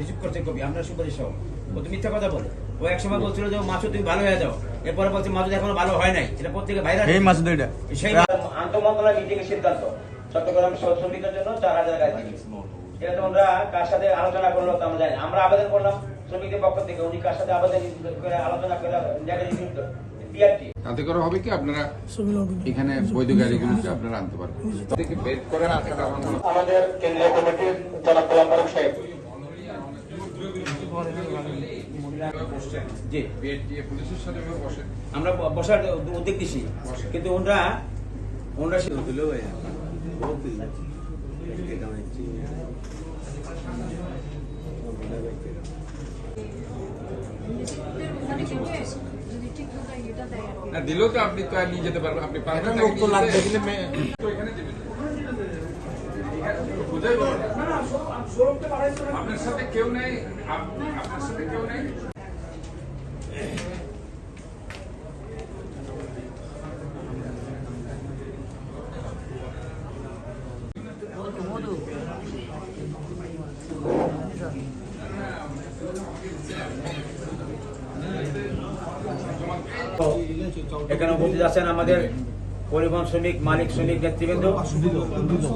Receive করতে কবি। আমরা সুপারিশ সহ ও তো মিথ্যা কথা বলে। ও এক সময় বলছিল যে মাছও তুমি ভালো হয়ে যাও। এরপরে বলছে মাছুদ এখনও ভালো হয় নাই। এটা প্রত্যেকে ভাইরাল এই মাসুদ এটা সেই আন্তঃমন্ত্রণালয় মিটিং এর সিদ্ধান্ত। চট্টগ্রাম শ্রমিকদের জন্য চার হাজার গাড়ি এটা তোমরা কার সাথে আলোচনা করল তো আমরা জানি আমরা আবেদন করলাম শ্রমিকদের পক্ষ থেকে। উনি কার সাথে আবেদন করে আলোচনা করে জায়গায় বিআরটি তাতে করে হবে কি? আপনারা এখানে বৈধ গাড়িগুলোকে আপনারা আনতে পারবেন। আমাদের কেন্দ্রীয় কমিটির জনাব সাহেব জি। পুলিশের সাথে আমরা বসার উদ্যোগ দিছি কিন্তু ওনরা ওনরা সে- না দিলেও তো আপনি তো আর নিয়ে যেতে পারবেন। আপনি পারবেন না তো লাগবে। কিন্তু তো এখানে দেবেন বুঝাই আপনার সাথে কেউ নেই আপনার সাথে কেউ এখানে উপস্থিত আছেন আমাদের পরিবহন শ্রমিক মালিক শ্রমিক নেতৃবৃন্দ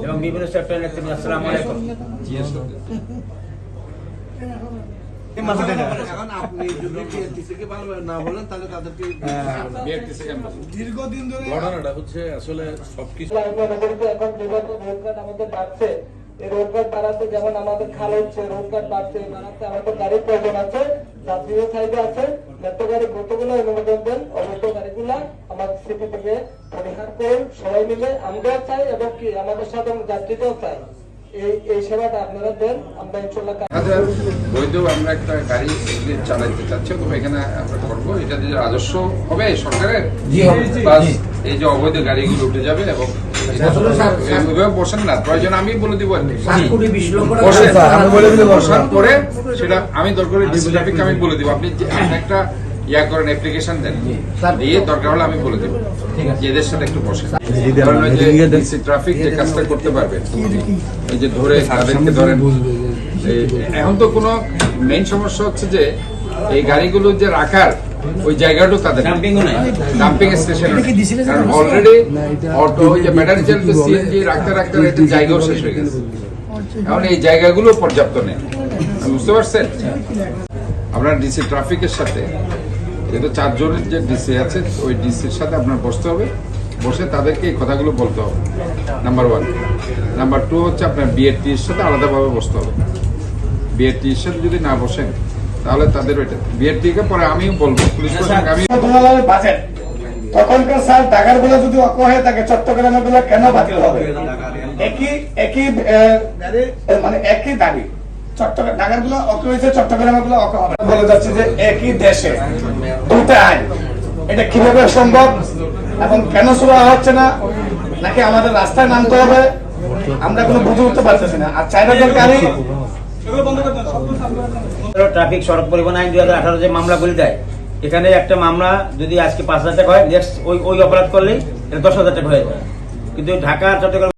এবং বিভিন্ন সেক্টরের নেতৃবৃন্দ। আসসালামু আলাইকুম। আমরা দীর্ঘদিন ধরে ঘটনাটা হচ্ছে আসলে সবকিছু আমাদের বাড়ছে এই রোজগার বাড়াতে যেমন আমাদের খাল হচ্ছে রোজগার বাড়ছে বাড়াতে আমাদের গাড়ির প্রয়োজন আছে যাত্রীয় চাহিদা আছে মেট্রো গাড়ি গতগুলো অনুমোদন দেন অবৈধ গাড়িগুলা আমাদের সিটি থেকে পরিহার করুন সবাই মিলে আমরাও চাই এবং কি আমাদের সাথে যাত্রীরাও চাই। এই এই সেবাটা আপনারা দেন আমরা ইনশাল্লাহ বৈধ আমরা একটা গাড়ি চালাইতে চাচ্ছি তবে এখানে আমরা করব এটা যে রাজস্ব হবে সরকারের? এই যে অবৈধ গাড়িগুলো উঠে যাবে এবং বসেন না প্রয়োজন আমি বলে দিব আর কি। বসেন আমি বলে দিলে বসবেন। বসার পরে সেটা আমি দরকার আমি বলে দিব। আপনি একটা ইয়া করেন অ্যাপ্লিকেশন দেন। দিয়ে দরকার হলে আমি বলে দেবো। এদের সাথে একটু ট্রাফিক যে কাজটা করতে পারবে এই যে ধরে তাদেরকে ধরেন। এখন তো কোনো মেইন সমস্যা হচ্ছে যে এই গাড়িগুলো যে রাখার ওই জায়গাটাও তাদের ডাম্পিং স্টেশন কারণ অলরেডি অটো যে ব্যাটারি চালিত সিএনজি রাখতে রাখতে রাখতে জায়গাও শেষ হয়ে গেছে। এখন এই জায়গাগুলো পর্যাপ্ত নেই। বুঝতে পারছেন? আপনার ডিসি ট্রাফিকের সাথে যেহেতু চারজনের যে ডিসি আছে ওই ডিসির সাথে আপনার বসতে হবে। বসে তাদেরকে এই কথাগুলো বলতে হবে। নাম্বার ওয়ান নাম্বার টু হচ্ছে আপনার বিএটির সাথে আলাদাভাবে বসতে হবে। বিএটির সাথে যদি না বসেন তাহলে তাদের ওইটা বিএটিকে পরে আমিও বলব। পুলিশ প্রশাসন আমি বাজেট। তখনকার স্যারগুলো যদি অক হয়ে থাকে চট্টগ্রামেরগুলো কেন বাতিল হবে? একই একই মানে একই দাবি। চট্টগ্রাম ঢাকারগুলো অক হয়েছে চট্টগ্রামেরগুলো অক হবে। বলে যাচ্ছে যে একই দেশে দুটা আইন। এটা কীভাবে সম্ভব এবং কেন শুরু হচ্ছে না? নাকি আমাদের রাস্তায় নামতে হবে? আমরা কোনো বুঝে উঠতে পারতেছি না। আর চাইনাদের গাড়ি ট্রাফিক সড়ক পরিবহন আইন দুই হাজার আঠারো যে মামলাগুলি দেয়, এখানে একটা মামলা যদি আজকে পাঁচ হাজার টাকা হয় নেক্সট ওই ওই অপরাধ করলেই দশ হাজার টাকা হয়ে যায়। কিন্তু ঢাকা চট্টগ্রাম